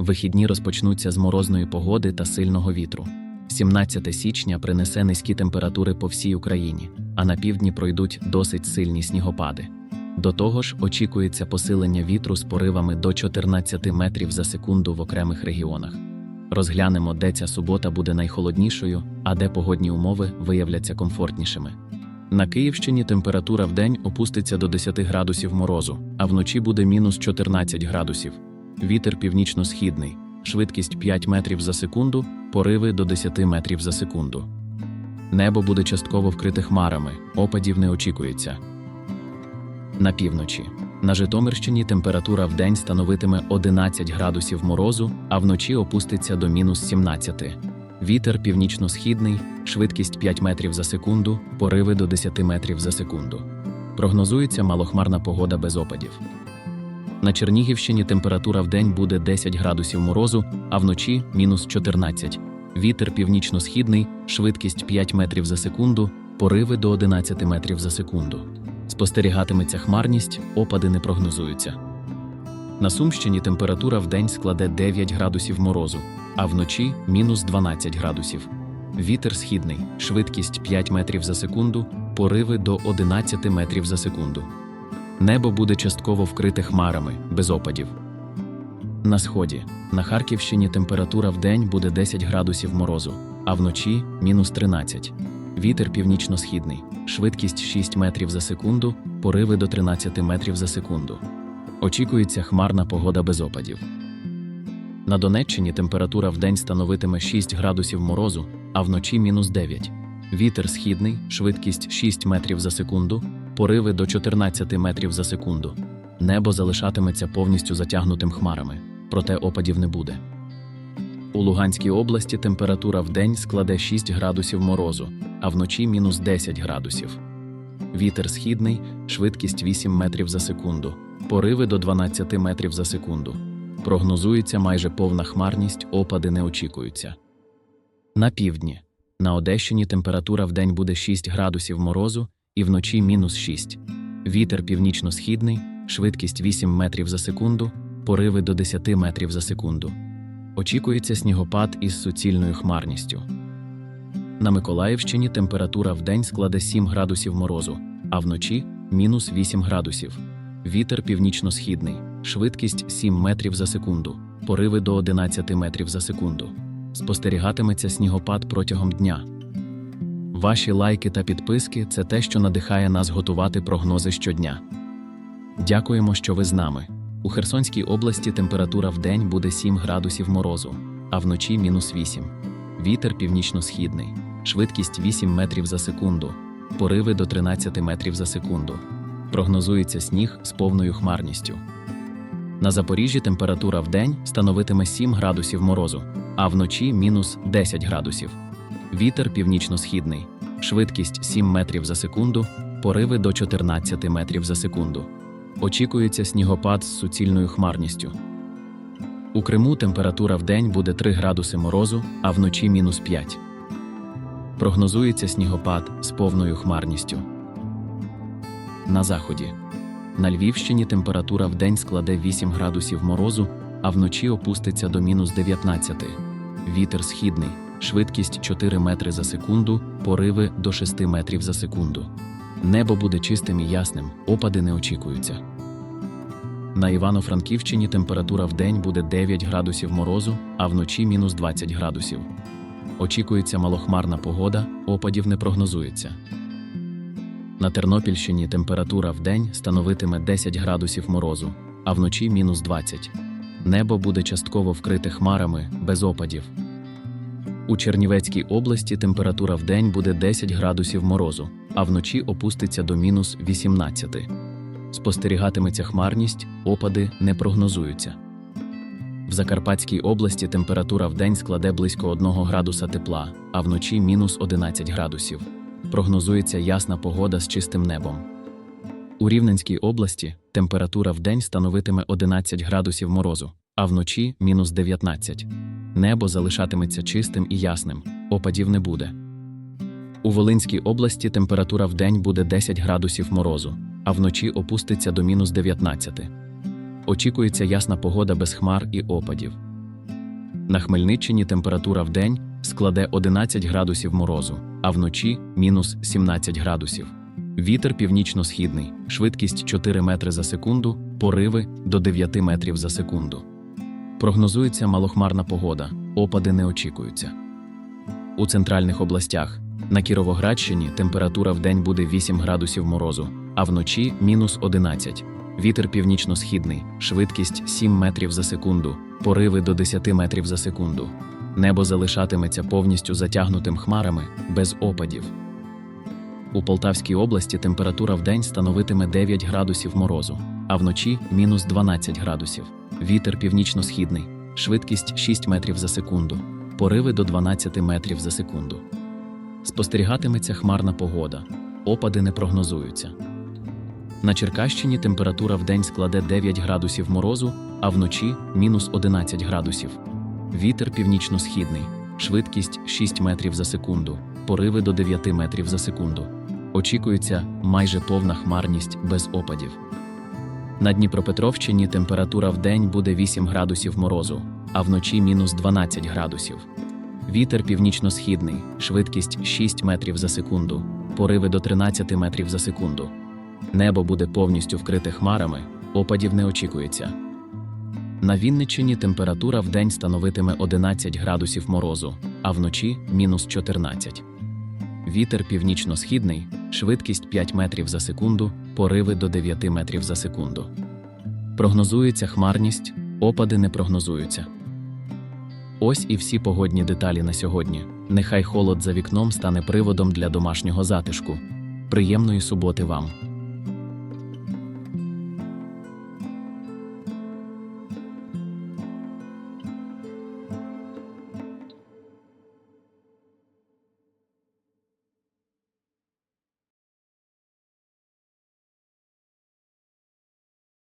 Вихідні розпочнуться з морозної погоди та сильного вітру. 17 січня принесе низькі температури по всій Україні, а на півдні пройдуть досить сильні снігопади. До того ж, очікується посилення вітру з поривами до 14 метрів за секунду в окремих регіонах. Розглянемо, де ця субота буде найхолоднішою, а де погодні умови виявляться комфортнішими. На Київщині температура в день опуститься до 10 градусів морозу, а вночі буде мінус 14 градусів. Вітер північно-східний, швидкість 5 метрів за секунду, пориви до 10 метрів за секунду. Небо буде частково вкрите хмарами, опадів не очікується. На півночі. На Житомирщині температура в день становитиме 11 градусів морозу, а вночі опуститься до мінус 17. Вітер північно-східний, швидкість 5 метрів за секунду, пориви до 10 метрів за секунду. Прогнозується малохмарна погода без опадів. На Чернігівщині температура в день буде 10 градусів морозу, а вночі мінус 14. Вітер північно-східний, швидкість 5 метрів за секунду, пориви до 11 метрів за секунду. Спостерігатиметься хмарність, опади не прогнозуються. На Сумщині температура в день складе 9 градусів морозу, а вночі мінус 12 градусів. Вітер східний, швидкість 5 метрів за секунду, пориви до 11 метрів за секунду. Небо буде частково вкрите хмарами, без опадів. На сході. На Харківщині температура в день буде 10 градусів морозу, а вночі мінус 13. Вітер північно-східний, швидкість 6 метрів за секунду, пориви до 13 метрів за секунду. Очікується хмарна погода без опадів. На Донеччині температура в день становитиме 6 градусів морозу, а вночі мінус 9. Вітер східний, швидкість 6 метрів за секунду, пориви до 14 метрів за секунду. Небо залишатиметься повністю затягнутим хмарами, проте опадів не буде. У Луганській області температура в день складе 6 градусів морозу, а вночі мінус 10 градусів. Вітер східний, швидкість 8 метрів за секунду, пориви до 12 метрів за секунду. Прогнозується майже повна хмарність, опади не очікуються. На півдні. На Одещині температура в день буде 6 градусів морозу і вночі мінус 6. Вітер північно-східний, швидкість 8 метрів за секунду, пориви до 10 метрів за секунду. Очікується снігопад із суцільною хмарністю. На Миколаївщині температура в день складе 7 градусів морозу, а вночі мінус 8 градусів. Вітер північно-східний, швидкість 7 метрів за секунду, пориви до 11 метрів за секунду. Спостерігатиметься снігопад протягом дня. Ваші лайки та підписки це те, що надихає нас готувати прогнози щодня. Дякуємо, що ви з нами. У Херсонській області температура в день буде 7 градусів морозу, а вночі мінус 8. Вітер північно-східний, швидкість 8 метрів за секунду, пориви до 13 метрів за секунду. Прогнозується сніг з повною хмарністю. На Запоріжжі температура в день становитиме 7 градусів морозу, а вночі мінус 10 градусів. Вітер північно-східний, швидкість 7 метрів за секунду, пориви до 14 метрів за секунду. Очікується снігопад з суцільною хмарністю. У Криму температура в день буде 3 градуси морозу, а вночі мінус 5. Прогнозується снігопад з повною хмарністю. На заході. На Львівщині температура в день складе 8 градусів морозу, а вночі опуститься до мінус 19. Вітер східний, швидкість 4 метри за секунду, пориви до 6 метрів за секунду. Небо буде чистим і ясним, опади не очікуються. На Івано-Франківщині температура в день буде 9 градусів морозу, а вночі мінус 20 градусів. Очікується малохмарна погода, опадів не прогнозується. На Тернопільщині температура в день становитиме 10 градусів морозу, а вночі мінус 20. Небо буде частково вкрите хмарами, без опадів. У Чернівецькій області температура в день буде 10 градусів морозу, а вночі опуститься до мінус 18. Спостерігатиметься хмарність, опади не прогнозуються. В Закарпатській області температура в день складе близько 1 градуса тепла, а вночі мінус 11 градусів. Прогнозується ясна погода з чистим небом. У Рівненській області температура в день становитиме 11 градусів морозу, а вночі мінус 19. Небо залишатиметься чистим і ясним, опадів не буде. У Волинській області температура в день буде 10 градусів морозу, а вночі опуститься до мінус 19. Очікується ясна погода без хмар і опадів. На Хмельниччині температура в день складе 11 градусів морозу, а вночі мінус 17 градусів. Вітер північно-східний, швидкість 4 метри за секунду, пориви до 9 метрів за секунду. Прогнозується малохмарна погода, опади не очікуються. У центральних областях на Кіровоградщині температура в день буде 8 градусів морозу, а вночі мінус 11. Вітер північно-східний, швидкість 7 метрів за секунду, пориви до 10 метрів за секунду. Небо залишатиметься повністю затягнутим хмарами без опадів. У Полтавській області температура в день становитиме 9 градусів морозу, а вночі мінус 12 градусів. Вітер північно-східний, швидкість 6 метрів за секунду, пориви до 12 метрів за секунду. Спостерігатиметься хмарна погода, опади не прогнозуються. На Черкащині температура в день складе 9 градусів морозу, а вночі мінус 11 градусів. Вітер північно-східний, швидкість 6 метрів за секунду, пориви до 9 метрів за секунду. Очікується майже повна хмарність без опадів. На Дніпропетровщині температура в день буде 8 градусів морозу, а вночі мінус 12 градусів. Вітер північно-східний, швидкість 6 метрів за секунду, пориви до 13 метрів за секунду. Небо буде повністю вкрите хмарами, опадів не очікується. На Вінниччині температура в день становитиме 11 градусів морозу, а вночі мінус 14. Вітер північно-східний, швидкість 5 метрів за секунду, пориви до 9 метрів за секунду. Прогнозується хмарність, опади не прогнозуються. Ось і всі погодні деталі на сьогодні. Нехай холод за вікном стане приводом для домашнього затишку. Приємної суботи вам!